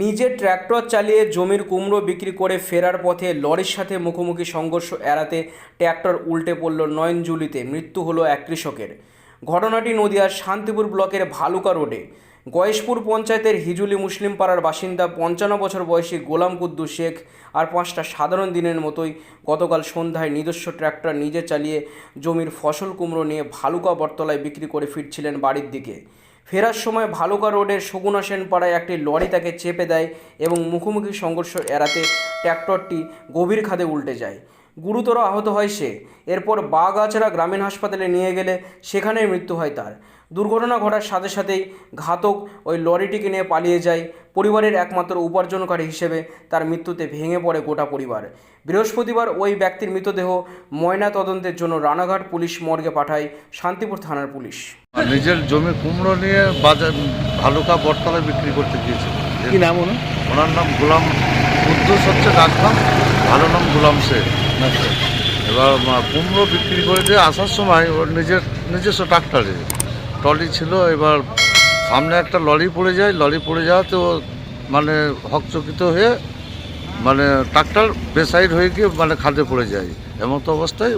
নিজে ট্র্যাক্টর চালিয়ে জমির কুমড়ো বিক্রি করে ফেরার পথে লরির সাথে মুখোমুখি সংঘর্ষ এড়াতে ট্র্যাক্টর উল্টে পড়ল নয়নজুলিতে। মৃত্যু হলো এক কৃষকের। ঘটনাটি নদিয়ার শান্তিপুর ব্লকের ভালুকা রোডে। গয়েশপুর পঞ্চায়েতের হিজুলি মুসলিম পাড়ার বাসিন্দা পঞ্চান্ন বছর বয়সী গোলাম কুদ্দু শেখ আর পাঁচটা সাধারণ দিনের মতোই গতকাল সন্ধ্যায় নিজস্ব ট্র্যাক্টর নিজে চালিয়ে জমির ফসল কুমড়ো নিয়ে ভালুকা বটতলায় বিক্রি করে ফিরছিলেন বাড়ির দিকে। ফেরার সময় ভালুকা রোডের সগুনা সেন পাড়ায় একটি লরি তাকে চেপে দেয় এবং মুখোমুখি সংঘর্ষ এড়াতে ট্র্যাক্টরটি গভীর খাদে উল্টে যায়। গুরুতর আহত হয় সে। এরপর বাগাছড়া গ্রামীণ হাসপাতালে নিয়ে গেলে সেখানেই মৃত্যু হয় তার। দুর্ঘটনা ঘটার সাথে সাথেই ঘাতক ওই লরিটিকে নিয়ে পালিয়ে যায় পরিবারের একমাত্র উপার্জনকারী হিসেবে। তার মৃত্যুতে ভেঙে পড়ে গোটা পরিবার। বৃহস্পতিবার ওই ব্যক্তির মৃতদেহ ময়না তদন্তের জন্য রানাঘাট পুলিশ মর্গে পাঠায় শান্তিপুর থানার পুলিশ। নিজের জমি কুমড়ো নিয়ে বাজার ভালুকা বটতলায় বিক্রি করতে গিয়েছিল। কি নাম ওনার? নাম গোলাম কুদ্দুস হচ্ছে ডাকনাম ভালো নাম গোলাম শেখ। এবার কুমড়ো বিক্রি করে দিয়ে আসার সময় ওর নিজের নিজস্ব ট্রাক্টরে ট্রলি ছিল এবার সামনে একটা লরি পড়ে যায় লরি পড়ে যাওয়াতে ও মানে হকচকিত হয়ে মানে ট্রাক্টর বেসাইড হয়ে গিয়ে মানে খাদে পড়ে যায়। এমন তো অবস্থায়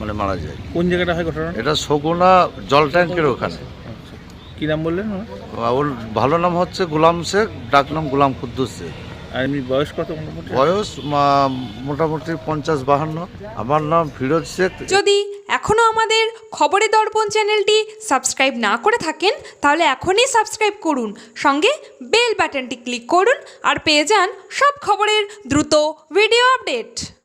মানে মারা যায়। কোন জায়গাটা হয় ঘটনা এটা সগুনা জল ট্যাঙ্কের ওখানে। আচ্ছা। কি নাম বললেন ওর ভালো নাম হচ্ছে গোলাম শেখ ডাক নাম গোলাম কুদ্দুস শেখ। আর এমনি বয়স কত মোটামুটি? বয়স মোটামুটি পঞ্চাশ বাহান্ন। আমার নাম ফিরোজ শেখ। যদি এখনও আমাদের খবরে দর্পণ চ্যানেলটি সাবস্ক্রাইব না করে থাকেন তাহলে এখনই সাবস্ক্রাইব করুন। সঙ্গে বেল বাটনটি ক্লিক করুন আর পেয়ে যান সব খবরের দ্রুত ভিডিও আপডেট।